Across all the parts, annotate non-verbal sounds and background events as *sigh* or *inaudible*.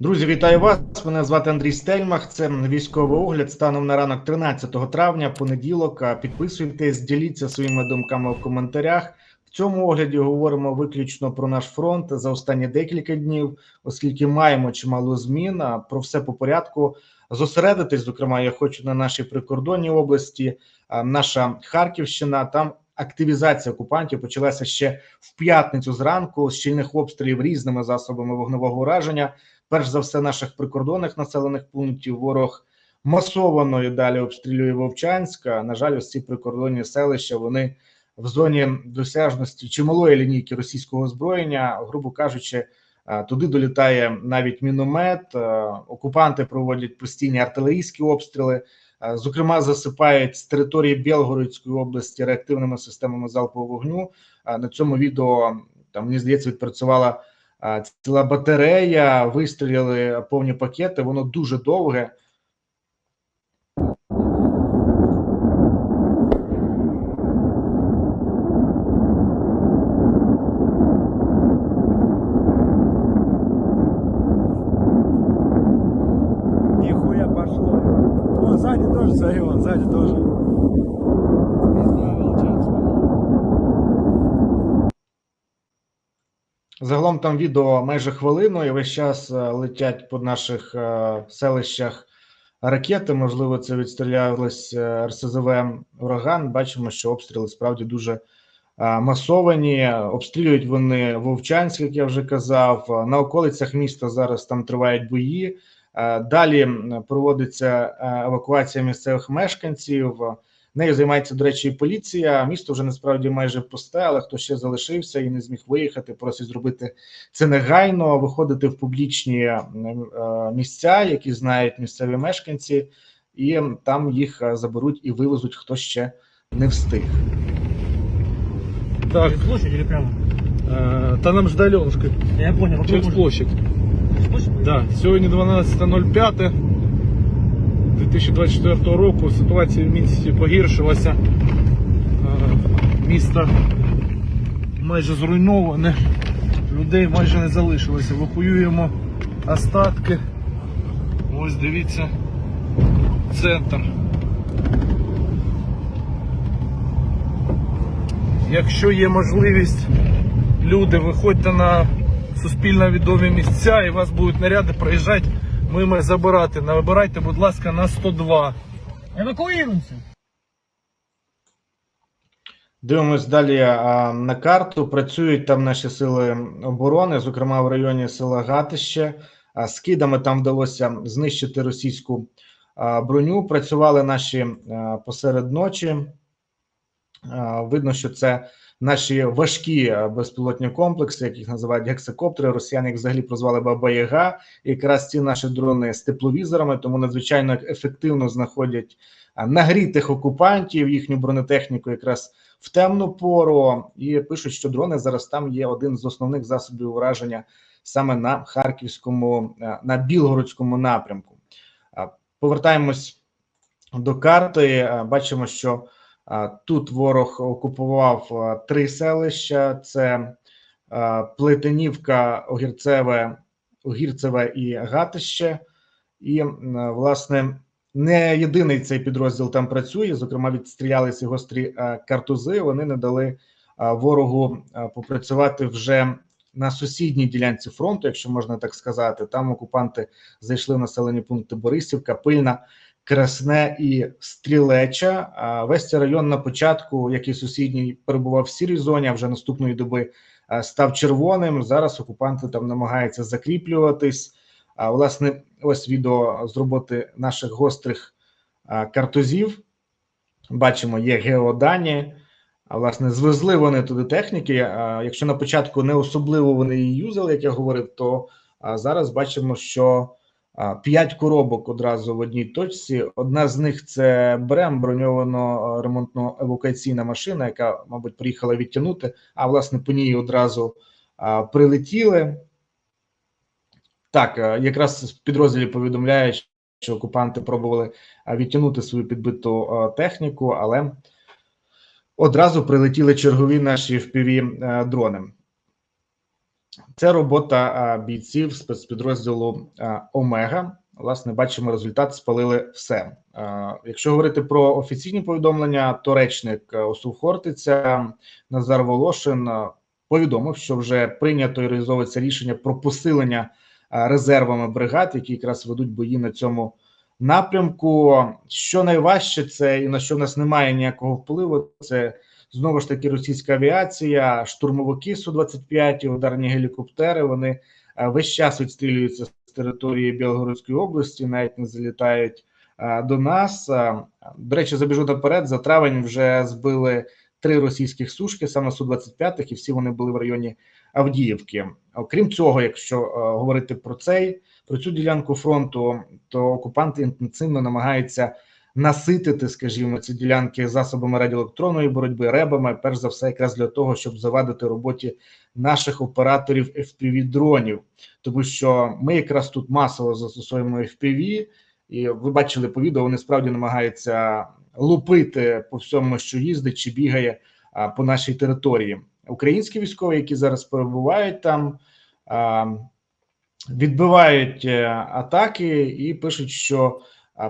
Друзі, вітаю вас. Мене звати Андрій Стельмах. Це військовий огляд станом на ранок 13 травня, понеділок. Підписуйтесь, діліться своїми думками в коментарях. В цьому огляді говоримо виключно про наш фронт за останні декілька днів, оскільки маємо чимало змін. Про все по порядку зосередитись. Зокрема, я хочу на нашій прикордонній області, наша Харківщина. Там активізація окупантів почалася ще в п'ятницю зранку з щільних обстрілів різними засобами вогневого ураження перш за все наших прикордонних населених пунктів. Ворог масовано і далі обстрілює Вовчанська. На жаль, ось ці прикордонні селища вони в зоні досяжності чималої лінійки російського озброєння, грубо кажучи. Туди долітає навіть міномет. Окупанти проводять постійні артилерійські обстріли. Зокрема, засипають з території Білгородської області реактивними системами залпового вогню. На цьому відео там мені здається відпрацювала ціла батарея, вистріляли повні пакети, воно дуже довге. Загалом там відео майже хвилину, і весь час е, летять по наших е, селищах ракети. Можливо, це відстрілялось е, РСЗВ ураган. Бачимо, що обстріли справді дуже масовані. Обстрілюють вони Вовчанськ, як я вже казав. На околицях міста зараз там тривають бої. Далі проводиться евакуація місцевих мешканців. Нею займається, до речі, і поліція. Місто вже насправді майже пусте, але хто ще залишився і не зміг виїхати, просить зробити це негайно, виходити в публічні е, місця, які знають місцеві мешканці, і там їх е, заберуть і вивезуть, хто ще не встиг. Так, Через площадь или прямо? э, та нам ждали Ленушка. Я понял. Через Через площадь. площадь? Да, сьогодні 12.05 2024 року. Ситуація в місті погіршилася. Е, Місто майже зруйноване, людей майже не залишилося. Евакуюємо остатки. Ось дивіться центр. Якщо є можливість, люди, виходьте на суспільно відомі місця і вас будуть наряди проїжджати мимо забирати. Набирайте, будь ласка, на 102. Эвакуируемся. Дивимось далі а, на карту. Працюють там наші сили оборони, зокрема в районі села Гатище. А, Скидами там вдалося знищити російську а, броню. Працювали наші а, посеред ночі. А, Видно, що це наші важкі безпілотні комплекси, яких називають гексакоптери. Росіяни їх взагалі прозвали Баба Яга. Якраз ці наші дрони з тепловізорами, тому надзвичайно ефективно знаходять а, нагрітих окупантів, їхню бронетехніку якраз в темну пору. І пишуть, що дрони зараз там є один з основних засобів ураження саме на харківському, е, на білгородському напрямку. Повертаємось до карти. Е, Бачимо, що тут ворог окупував три селища: це Плетенівка, Огірцеве, Огірцеве і Гатище. І власне не єдиний цей підрозділ там працює. Зокрема, відстрілялися гострі а, картузи. Вони не дали ворогу попрацювати вже на сусідній ділянці фронту, якщо можна так сказати. Там окупанти зайшли в населені пункти Борисівка, Пильна. Красне і Стрілеча. А весь цей район на початку, як і сусідній, перебував в сірій зоні. А вже наступної доби став червоним. Зараз окупанти там намагаються закріплюватись. Власне, ось відео з роботи наших гострих картузів. Бачимо, є геодані. А власне, звезли вони туди техніки. Якщо на початку не особливо вони її юзали, як я говорив, то зараз бачимо, що п'ять коробок одразу в одній точці. Одна з них це Брем, броньовано ремонтно евакуаційна машина, яка, мабуть, приїхала відтягнути. А власне по ній одразу прилетіли. Так, е, якраз в підрозділі повідомляють, що окупанти пробували а, відтягнути свою підбиту техніку, але одразу прилетіли чергові наші впіві дрони. Це робота бійців спецпідрозділу Омега. Власне, бачимо результат, спалили все. Якщо говорити про офіційні повідомлення, то речник а, ОСУ Хортиця Назар Волошин повідомив, що вже прийнято і реалізовується рішення про посилення резервами бригад, які якраз ведуть бої на цьому напрямку. Що найважче, це і на що в нас немає ніякого впливу. Це знову ж таки російська авіація, штурмовики су 25 ударні гелікоптери. Вони е, весь час відстрілюються з території Білгородської області, навіть не залітають е, до нас. Е, До речі, забіжу наперед. За травень вже збили три російських сушки, саме су 25 і всі вони були в районі Авдіївки. Окрім цього, якщо говорити про цей про цю ділянку фронту, то окупанти інтенсивно намагаються наситити, скажімо, ці ділянки засобами радіоелектронної боротьби, ребами, перш за все, якраз для того, щоб завадити роботі наших операторів fpv дронів, тому що ми якраз тут масово застосовуємо FPV, і ви бачили по відео, вони справді намагаються лупити по всьому, що їздить чи бігає по нашій території. Українські військові, які зараз перебувають там. Відбивають е, атаки і пишуть, що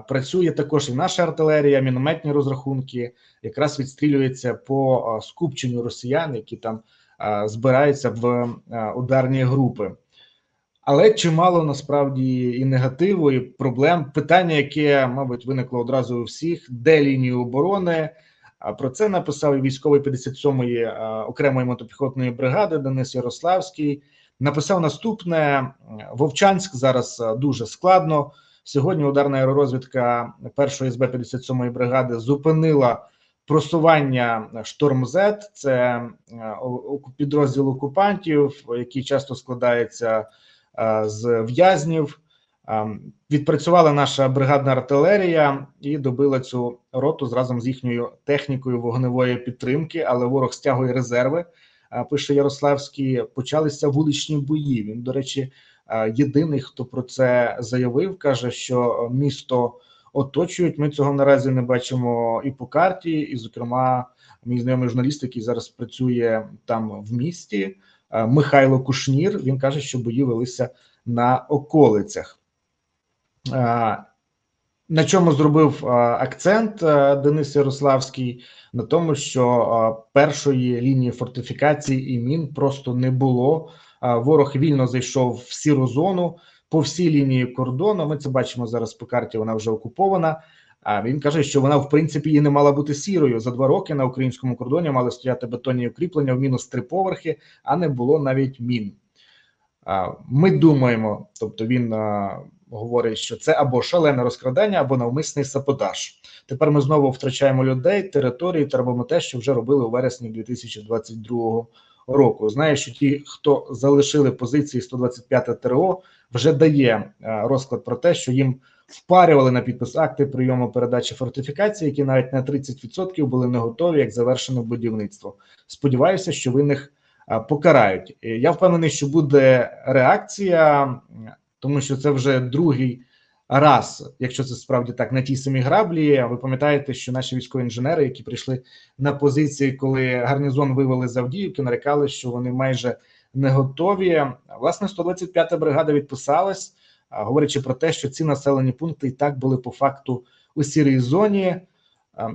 працює також і наша артилерія, мінометні розрахунки, якраз відстрілюється по скупченню росіян, які там збираються в ударні групи. Але чимало насправді і негативу, і проблем. Питання, яке, мабуть, виникло одразу у всіх: де лінії оборони? Про це написав військовий 57-ї окремої мотопіхотної бригади Денис Ярославський. Написав наступне: Вовчанськ зараз дуже складно. Сьогодні ударна аеророзвідка першої СБ 57-ї бригади зупинила просування Шторм З. Це е, підрозділ окупантів, який часто складається е, з в'язнів. Е, Відпрацювала наша бригадна артилерія і добила цю роту разом з їхньою технікою вогневої підтримки, але ворог стягує резерви. Пише Ярославський, почалися вуличні бої. Він, до речі, єдиний, хто про це заявив, каже, що місто оточують. Ми цього наразі не бачимо і по карті, і, зокрема, мій знайомий журналіст, який зараз працює там в місті, Михайло Кушнір. Він каже, що бої велися на околицях. На чому зробив акцент Денис Ярославський? на тому, що першої лінії фортифікацій і мін просто не було. Ворог вільно зайшов в сіру зону по всій лінії кордону. Ми це бачимо зараз по карті. Вона вже окупована. А він каже, що вона в принципі і не мала бути сірою. За два роки на українському кордоні мали стояти бетонні укріплення в мінус три поверхи, а не було навіть мін. Ми думаємо, тобто він говорить, що це або шалене розкрадання, або навмисний саботаж. Тепер ми знову втрачаємо людей, території та робимо те, що вже робили у вересні 2022 року. Знаю, що ті, хто залишили позиції 125 ТРО, вже дає е, розклад про те, що їм впарювали на підпис акти прийому передачі фортифікації, які навіть на 30% були не готові, як завершено будівництво. Сподіваюся, що винних е, покарають. Я впевнений, що буде реакція, тому що це вже другий раз, якщо це справді так, на тій самій граблі. Ви пам'ятаєте, що наші військові інженери, які прийшли на позиції, коли гарнізон вивели з Авдіївки, нарекали, що вони майже не готові. Власне, 125-та бригада відписалась, говорячи про те, що ці населені пункти і так були по факту у сірій зоні.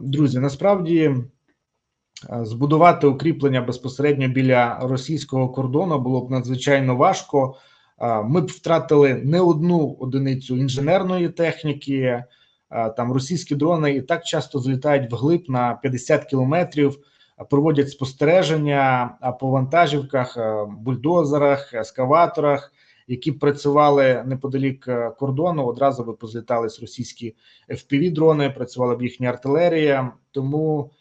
Друзі, насправді. Збудувати укріплення безпосередньо біля російського кордону було б надзвичайно важко. Ми б втратили не одну одиницю інженерної техніки. Там російські дрони і так часто злітають вглиб на 50 кілометрів, проводять спостереження по вантажівках, бульдозерах, ескаваторах, які працювали неподалік е, кордону. Одразу би позлітались російські fpv дрони, працювала б їхня артилерія. Тому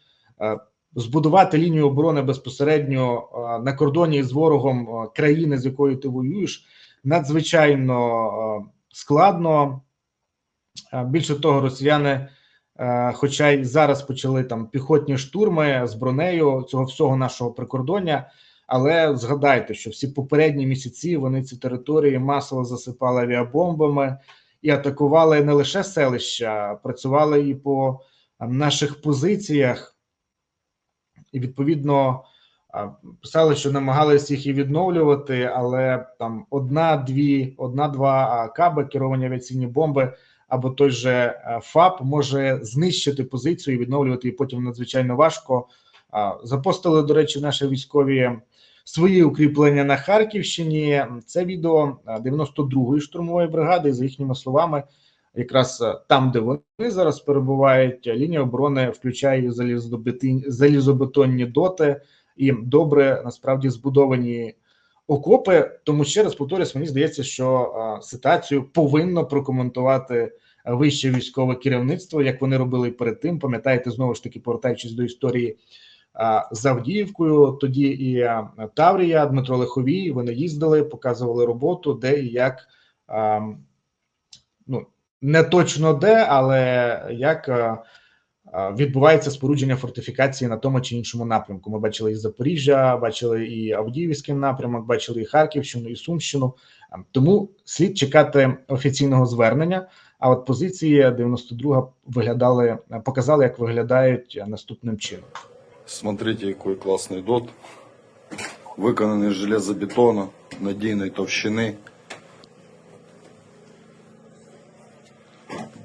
е, збудувати лінію оборони безпосередньо е, на кордоні з ворогом країни, з якою ти воюєш, надзвичайно е, складно. Е, Більше того, росіяни, е, хоча й зараз почали там піхотні штурми з бронею цього всього нашого прикордоння. Але згадайте, що всі попередні місяці вони ці території масово засипали авіабомбами і атакували не лише селища, працювали і по наших позиціях. І відповідно Писали, що намагалися їх і відновлювати, але там одна-дві, одна-два каби, керовані авіаційні бомби, або той же е, ФАП може знищити позицію і відновлювати її потім надзвичайно важко. Запостили, до речі, наші військові свої укріплення на Харківщині. Це відео е, 92-ї штурмової бригади. За їхніми словами, якраз е, там, де вони зараз перебувають, е, лінія оборони включає залізобетонні доти і добре насправді збудовані окопи. Тому ще раз повторюсь, мені здається, що ситуацію повинно прокоментувати вище військове керівництво, як вони робили перед тим. Пам'ятаєте, знову ж таки, повертаючись до історії з Авдіївкою, тоді і Таврія, Дмитро Лиховій. Вони їздили, показували роботу, де і як. Ну, не точно де, але як відбувається спорудження фортифікації на тому чи іншому напрямку. Ми бачили і Запоріжжя, бачили і Авдіївський напрямок, бачили і Харківщину, і Сумщину. Тому слід чекати офіційного звернення. А от позиції 92 виглядали, показали, як виглядають наступним чином. Смотрите, какой классный дот. Виконаний з железобетона, надійної товщини.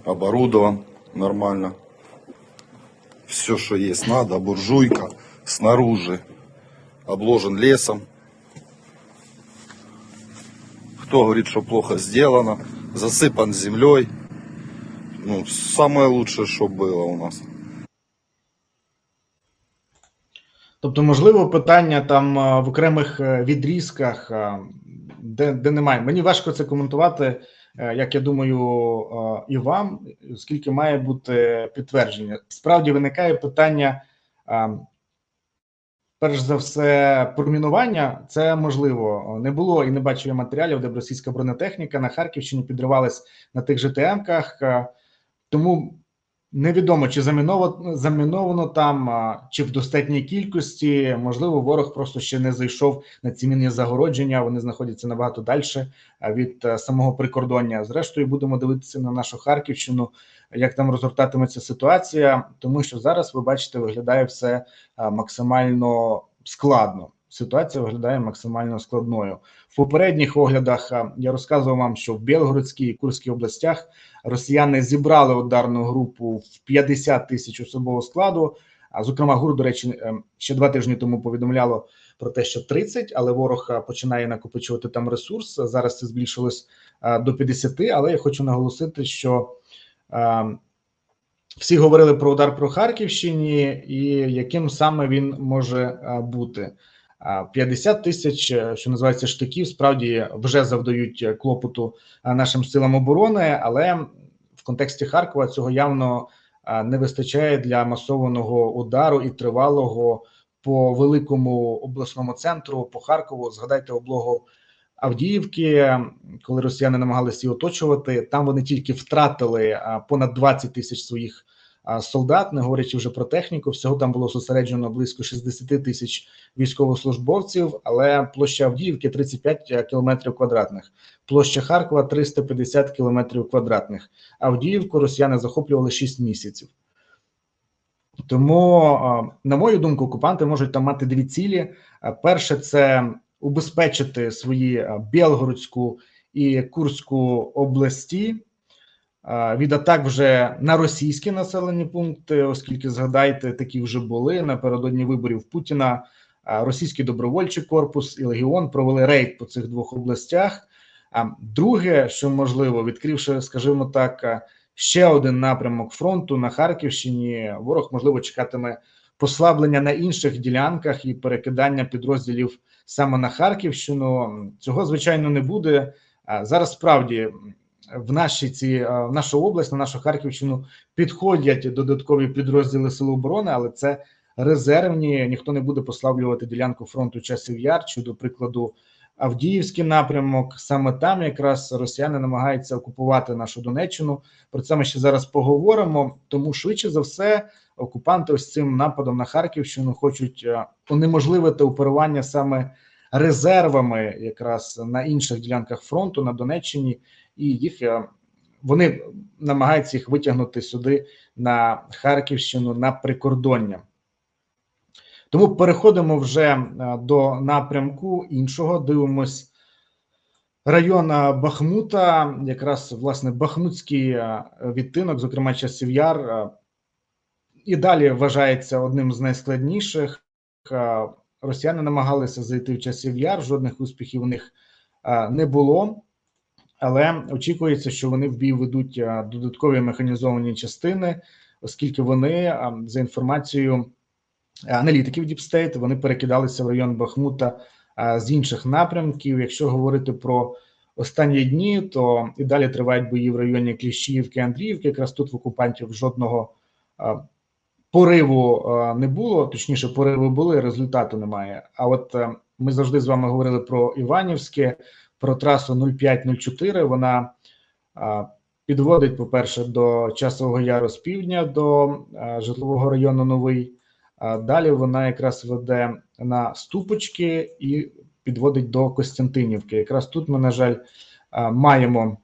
Оборудован нормально. Все, что есть надо. Буржуйка снаружи. Обложен лесом. Кто говорит, что плохо сделано. Засыпан землей. Ну, самое лучшее, что было у нас. Тобто, можливо, питання там е, в окремих е, відрізках, е, де, де немає. Мені важко це коментувати, як я думаю, е, і вам, оскільки має бути підтвердження. Справді виникає питання, е, перш за все, промінування. Це можливо. Не було і не бачив я матеріалів, де б російська бронетехніка на Харківщині підривалась на тих же ТМ-ках. е, Тому Невідомо чи заміновано, заміновано там, чи в достатній кількості. Можливо, ворог просто ще не зайшов на ці мінні загородження. Вони знаходяться набагато далі від е, самого прикордоння. Зрештою, будемо дивитися на нашу Харківщину, як там розгортатиметься ситуація, тому що зараз ви бачите, виглядає все максимально складно. Ситуація виглядає максимально складною. В попередніх оглядах я розказував вам, що в Білгородській і Курській областях росіяни зібрали ударну групу в 50 тисяч особового складу. А зокрема, ГУР, до речі, е, ще два тижні тому повідомляло про те, що 30, але ворог е, починає накопичувати там ресурс. Зараз це збільшилось е, до 50, Але я хочу наголосити, що е, всі говорили про удар про Харківщині, і яким саме він може е, бути. А 50 тисяч, е, що називається штиків, справді вже завдають е, клопоту е, нашим силам оборони, але в контексті Харкова цього явно не вистачає для масованого удару і тривалого по великому обласному центру по Харкову. Згадайте облогу Авдіївки, коли росіяни намагалися її оточувати. Там вони тільки втратили понад 20 тисяч своїх солдат, не говорячи вже про техніку. Всього там було зосереджено близько 60 тисяч військовослужбовців, але площа Авдіївки 35 кілометрів квадратних, площа Харкова 350 кілометрів квадратних. Авдіївку росіяни захоплювали 6 місяців. Тому, е, на мою думку, окупанти можуть там мати дві цілі: Е, перше, це убезпечити свої е, Білгородську і Курську області е, від атак вже на російські населені пункти, оскільки згадайте, такі вже були напередодні виборів Путіна. Російський добровольчий корпус і легіон провели рейд по цих двох областях. А друге, що можливо, відкривши, скажімо так, ще один напрямок фронту на Харківщині, ворог можливо чекатиме послаблення на інших ділянках і перекидання підрозділів саме на Харківщину. Цього звичайно не буде. Зараз справді в наші ці е, в нашу область, на нашу Харківщину підходять додаткові підрозділи Сил оборони, але це резервні. Ніхто не буде послаблювати ділянку фронту часів яр чи, до прикладу, Авдіївський напрямок. Саме там якраз росіяни намагаються окупувати нашу Донеччину. Про це ми ще зараз поговоримо. Тому швидше за все, окупанти ось цим нападом на Харківщину хочуть е, унеможливити оперування саме резервами, якраз на інших ділянках фронту на Донеччині, і їх е, вони намагаються їх витягнути сюди на Харківщину на прикордоння. Тому переходимо вже е, до напрямку іншого. Дивимось район е, Бахмута, якраз власне Бахмутський е, відтинок, зокрема часів яр, і далі вважається одним з найскладніших. Росіяни намагалися зайти в часів яр, жодних успіхів у них не було. Але очікується, що вони в бій ведуть е, додаткові механізовані частини, оскільки вони е, за інформацією аналітиків Deep State, вони перекидалися в район Бахмута е, з інших напрямків. Якщо говорити про останні дні, то і далі тривають бої в районі Кліщіївки, Андріївки. Якраз тут в окупантів жодного е, пориву е, не було. Точніше, пориви були, результату немає. А от е, ми завжди з вами говорили про Іванівське, про трасу 0504. Вона підводить, по-перше, до часового яру з півдня до житлового району Новий. А далі вона якраз веде на ступочки і підводить до Костянтинівки. Якраз тут ми, на жаль, маємо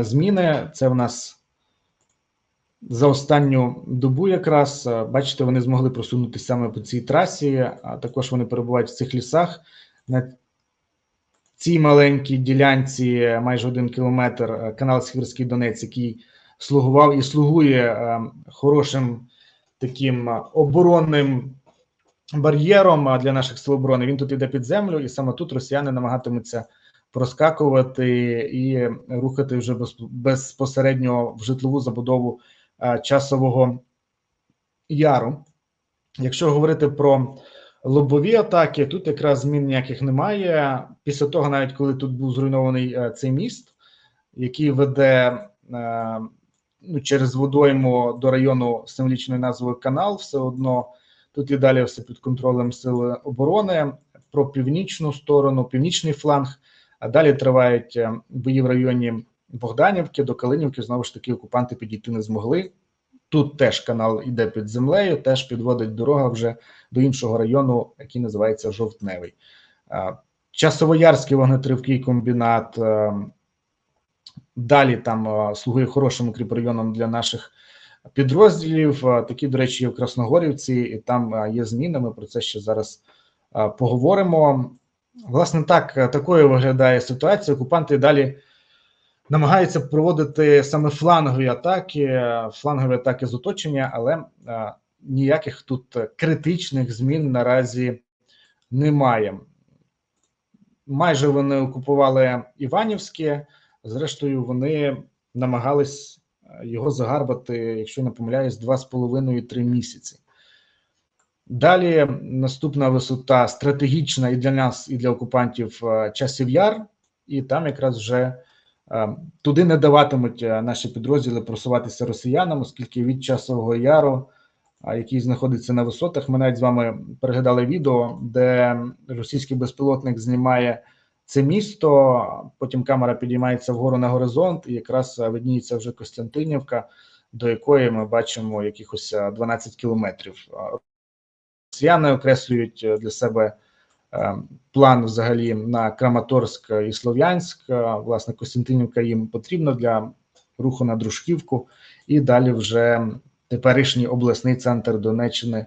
зміни. Це в нас за останню добу, якраз бачите, вони змогли просунутися саме по цій трасі. А також вони перебувають в цих лісах. На цій маленькій ділянці, майже один кілометр, е, канал Схвірський Донець, який слугував і слугує е, хорошим таким е, оборонним бар'єром е, для наших сил оборони. Він тут іде під землю, і саме тут росіяни намагатимуться проскакувати і рухати вже безпосередньо в житлову забудову е, часового яру. Якщо говорити про лобові атаки, тут якраз змін ніяких немає. Після того, навіть коли тут був зруйнований е, цей міст, який веде е, ну, через водойму до району з символічною назвою канал, все одно тут і далі все під контролем сил оборони. Про північну сторону, північний фланг. А далі тривають е, бої в районі Богданівки до Калинівки. Знову ж таки, окупанти підійти не змогли. Тут теж канал іде під землею, теж підводить дорога вже до іншого району, який називається Жовтневий. Часовоярський вогнетривкий комбінат. Далі там слугує хорошим укріпрайоном для наших підрозділів. Такі, до речі, є в Красногорівці, і там є зміни. Ми про це ще зараз поговоримо. Власне, так такою виглядає ситуація. Окупанти далі намагаються проводити саме флангові атаки, флангові атаки з оточення, але е, ніяких тут критичних змін наразі немає. Майже вони окупували Іванівське. Зрештою, вони намагались е, його загарбати, якщо не помиляюсь, два з половиною три місяці. Далі наступна висота стратегічна і для нас, і для окупантів е, часів яр, і там якраз вже туди не даватимуть е, наші підрозділи просуватися росіянам, оскільки від часового яру, який знаходиться на висотах, ми навіть з вами переглядали відео, де російський безпілотник знімає це місто. Потім камера підіймається вгору на горизонт, і якраз е, видніється вже Костянтинівка, до якої ми бачимо якихось е, 12 кілометрів. Росіяни окреслюють е, для себе е, план взагалі на Краматорськ і Слов'янськ. Е, Власне, Костянтинівка їм потрібна для руху на Дружківку, і далі вже теперішній обласний центр Донеччини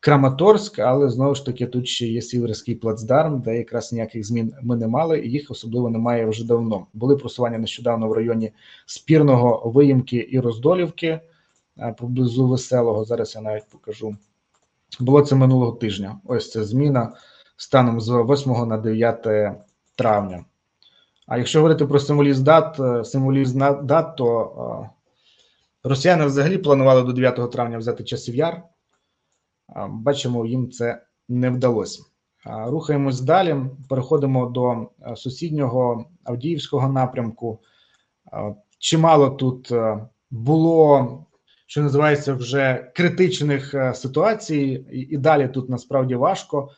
Краматорськ, але знову ж таки тут ще є Сіверський плацдарм, де якраз ніяких змін ми не мали, і їх особливо немає вже давно. Були просування нещодавно в районі Спірного, Виїмки і Роздолівки е, поблизу Веселого. Зараз я навіть покажу. Було це минулого тижня. Ось це зміна станом з 8 на 9 травня. А якщо говорити про символізм дат, е, символізм дат, то е, росіяни взагалі планували до 9 травня взяти часів яр. Бачимо, їм це не вдалося. Рухаємось далі. Переходимо до е, сусіднього Авдіївського напрямку. Чимало тут було, що називається, вже критичних ситуацій, і далі тут насправді важко.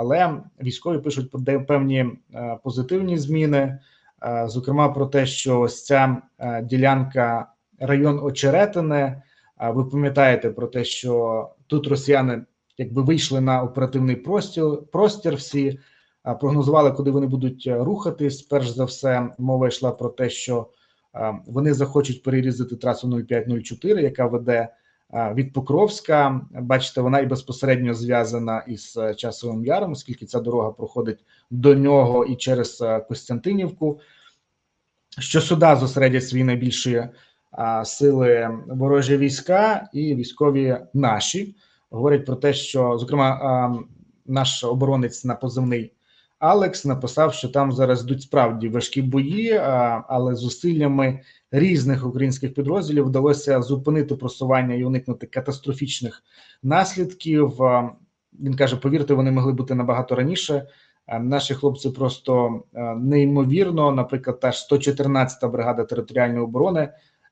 Але військові пишуть про певні е, позитивні зміни, е, зокрема про те, що ось ця е, ділянка район Очеретине. Ви пам'ятаєте про те, що тут росіяни якби вийшли на оперативний простір, простір всі прогнозували, куди вони будуть рухатись. Перш за все, мова йшла про те, що вони захочуть перерізати трасу 0504, яка веде від Покровська. Бачите, вона і безпосередньо зв'язана із е, часовим яром, оскільки ця дорога проходить до нього і через е, Костянтинівку. Що сюди зосередять свої найбільші сили ворожі війська і військові наші говорять про те, що зокрема наш оборонець на позивний Алекс написав, що там зараз йдуть справді важкі бої, але зусиллями різних українських підрозділів вдалося зупинити просування і уникнути катастрофічних наслідків. Він каже: повірте, вони могли бути набагато раніше. Наші хлопці просто неймовірно, наприклад, та ж 114-та бригада територіальної оборони.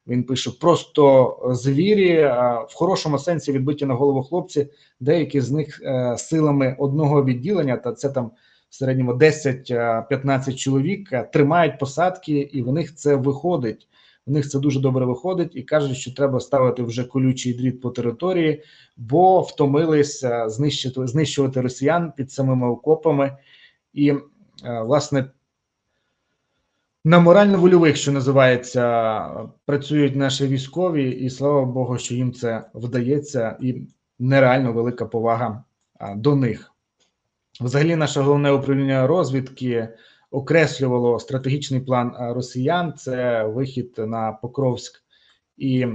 Він пише: просто звірі в хорошому сенсі відбиті на голову хлопці. Деякі з них е, силами одного відділення, та це там середньому 10-15 чоловік е, тримають посадки, і в них це виходить. В них це дуже добре виходить, і кажуть, що треба ставити вже колючий дріт по території, бо втомились е, знищити знищувати росіян під самими окопами. І е, власне на морально-вольових, що називається, працюють наші військові, і слава Богу, що їм це вдається, і нереально велика повага до них. Взагалі, наше головне управління розвідки окреслювало стратегічний план росіян: це вихід на Покровськ і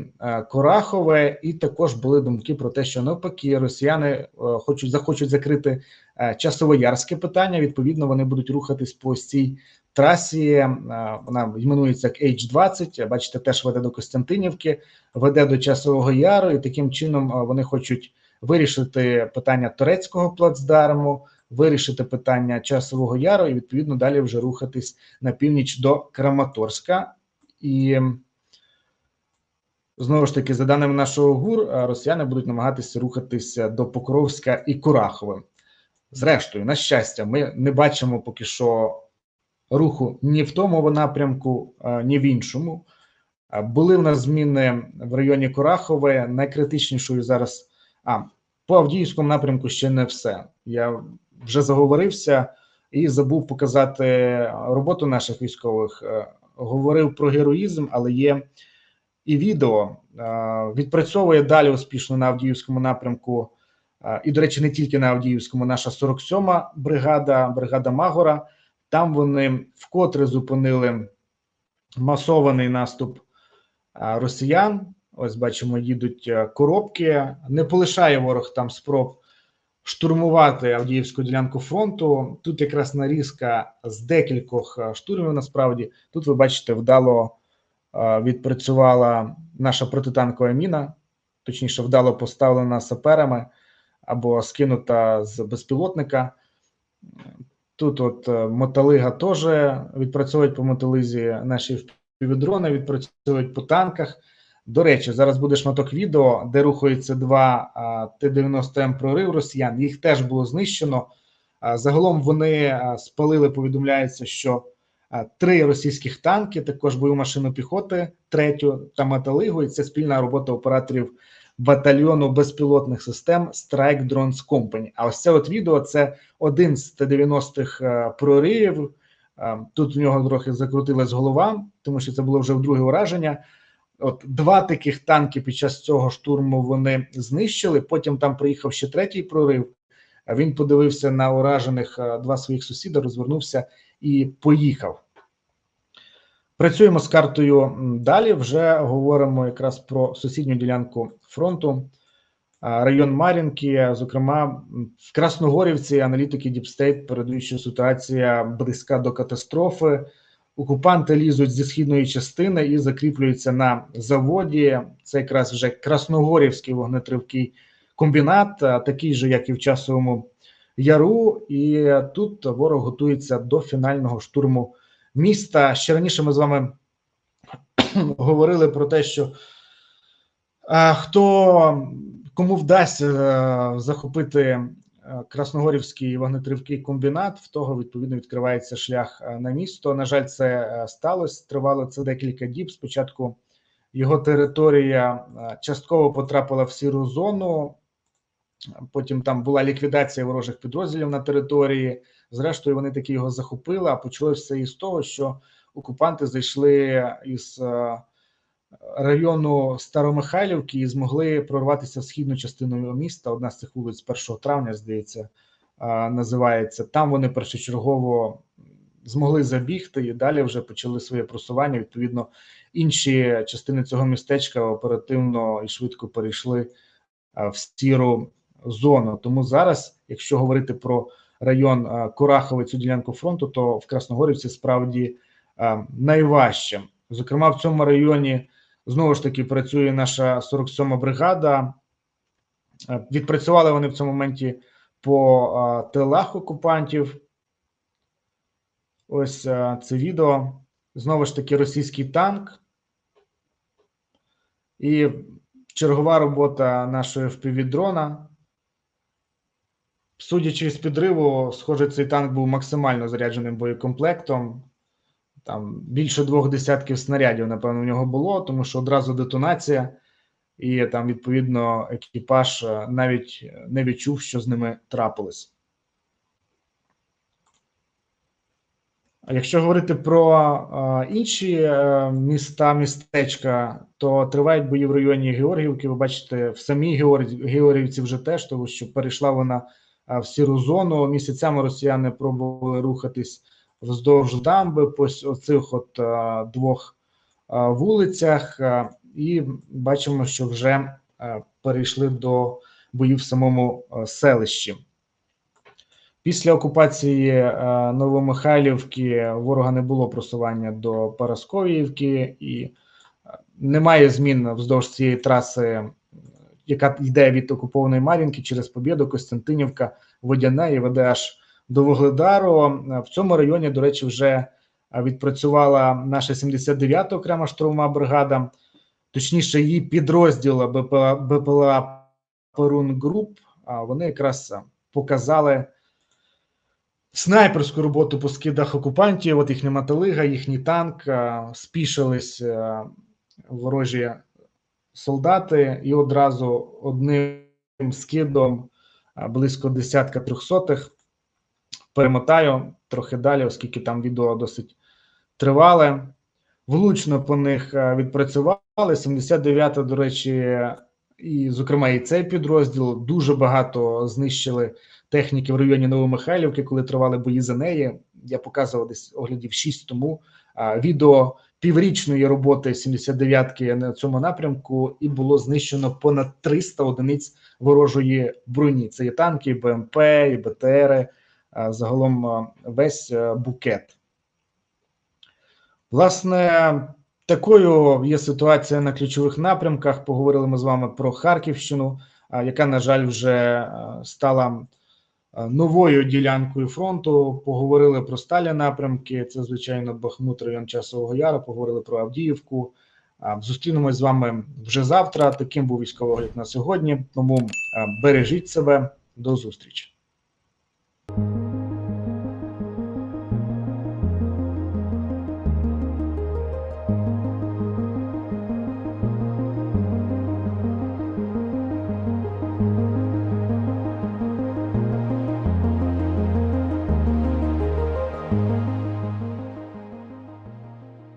Корахове, і також були думки про те, що навпаки росіяни е, хочуть захочуть закрити е, часовоярське питання. Відповідно, вони будуть рухатись по цій трасі. е, Вона іменується як H20, Бачите, теж веде до Костянтинівки, веде до Часового Яру, і таким чином е, вони хочуть вирішити питання турецького плацдарму, вирішити питання Часового Яру, і відповідно далі вже рухатись на північ до Краматорська. І знову ж таки, за даними нашого ГУР, е, росіяни будуть намагатися рухатися до Покровська і Курахове. Зрештою, на щастя, ми не бачимо поки що руху ні в тому напрямку, ні в іншому. Були в нас зміни в районі Курахове. Найкритичнішою зараз а по Авдіївському напрямку ще не все. Я вже заговорився і забув показати роботу наших військових. Е, Говорив про героїзм, але є і відео. Е, Відпрацьовує далі успішно на Авдіївському напрямку. Е, І, до речі, не тільки на Авдіївському, наша 47-ма бригада, бригада Магора. Там вони вкотре зупинили масований наступ росіян. Ось бачимо, їдуть коробки. Не полишає ворог там спроб штурмувати Авдіївську ділянку фронту. Тут якраз нарізка з декількох е, штурмів. Насправді тут ви бачите, вдало е, відпрацювала наша протитанкова міна, точніше, вдало поставлена саперами або скинута з безпілотника. Тут от е, мотолига теж відпрацьовують по мотолизі, наші впівдрони відпрацьовують по танках. До речі, зараз буде шматок відео, де рухаються два Т-90М прорив росіян. Їх теж було знищено. Загалом вони спалили, повідомляється, що три російських танки, також бойову машину піхоти, третю та мотолигу. І це спільна робота операторів батальйону безпілотних систем Strike Drones Company. А ось це от відео це один з Т-90-х е, проривів. Е, Тут у нього трохи закрутилась голова, тому що це було вже вдруге ураження. От два таких танки під час цього штурму вони знищили. Потім там приїхав ще третій прорив. Він подивився на уражених е, два своїх сусіда, розвернувся і поїхав. Працюємо з картою далі. Вже говоримо якраз про сусідню ділянку фронту. Район Мар'їнки, зокрема, в Красногорівці аналітики Діпстейт передають, що ситуація близька до катастрофи. Окупанти лізуть зі східної частини і закріплюються на заводі. Це якраз вже Красногорівський вогнетривкий комбінат, такий же, як і в часовому яру. І тут ворог готується до фінального штурму міста. Ще раніше ми з вами *clears throat* говорили про те, що хто кому вдасться е, захопити Красногорівський вогнетривкий комбінат, в того відповідно відкривається шлях е, на місто. На жаль, це е, сталося. Тривало це декілька діб. Спочатку його територія е, частково потрапила в сіру зону. Потім там була ліквідація ворожих підрозділів на території. Зрештою, вони таки його захопили. А почалося все із того, що окупанти зайшли із е, району Старомихайлівки і змогли прорватися в східну частину міста. Одна з цих вулиць 1 травня, здається, називається. Там вони першочергово змогли забігти і далі вже почали своє просування. Відповідно, інші частини цього містечка оперативно і швидко перейшли в сіру зону. Тому зараз, якщо говорити про район Курахове, цю ділянку фронту, то в Красногорівці справді найважче. Зокрема, в цьому районі знову ж таки працює наша 47-ма бригада. Е, Відпрацювали вони в цьому моменті по а, тилах окупантів. Ось а, це відео. Знову ж таки, російський танк. І чергова робота нашої впівдрона. Судячи з підриву, схоже, цей танк був максимально зарядженим боєкомплектом. Там більше двох десятків снарядів, напевно, в нього було, тому що одразу детонація, і там, відповідно, екіпаж е, навіть не відчув, що з ними трапилось. Якщо говорити про е, інші е, міста, містечка, то тривають бої в районі Георгіївки. Ви бачите, в самій Георг- Георгіївці вже теж, тому що перейшла вона е, в сіру зону. Місяцями росіяни пробували рухатись вздовж дамби по оцих от е, двох е, вулицях, е, і бачимо, що вже перейшли до боїв в самому селищі. Після окупації Новомихайлівки ворога не було просування до Парасковіївки, і немає змін вздовж цієї траси, яка йде від окупованої Мар'їнки через Побєду, Костянтинівка, Водяне і веде аж до Вугледару. Е, В цьому районі, до речі, вже е, відпрацювала наша 79-та окрема штурмова бригада, точніше, її підрозділ БПЛА, БПЛА Груп. Вони якраз е, показали снайперську роботу по скидах окупантів. От їхня мотолига, їхній танк, спішились ворожі солдати, і одразу одним скидом близько десятка трьохсотих. Перемотаю трохи далі, оскільки там відео досить тривале. Влучно по них е, відпрацювали. 79-та, до речі, і, зокрема, і цей підрозділ дуже багато знищили техніки в районі Новомихайлівки, коли тривали бої за неї. Я показував десь оглядів 6 тому відео піврічної роботи 79-ки на цьому напрямку, і було знищено понад 300 одиниць ворожої броні. Це і танки, і БМП, і БТРи, загалом весь букет. Власне, такою є ситуація на ключових напрямках. Поговорили ми з вами про Харківщину, яка, на жаль, вже стала новою ділянкою фронту. Поговорили про сталі напрямки. Це, звичайно, Бахмут, район Часового Яру. Поговорили про Авдіївку. Зустрінемось з вами вже завтра. Таким був військовий огляд на сьогодні. Тому бережіть себе. До зустрічі.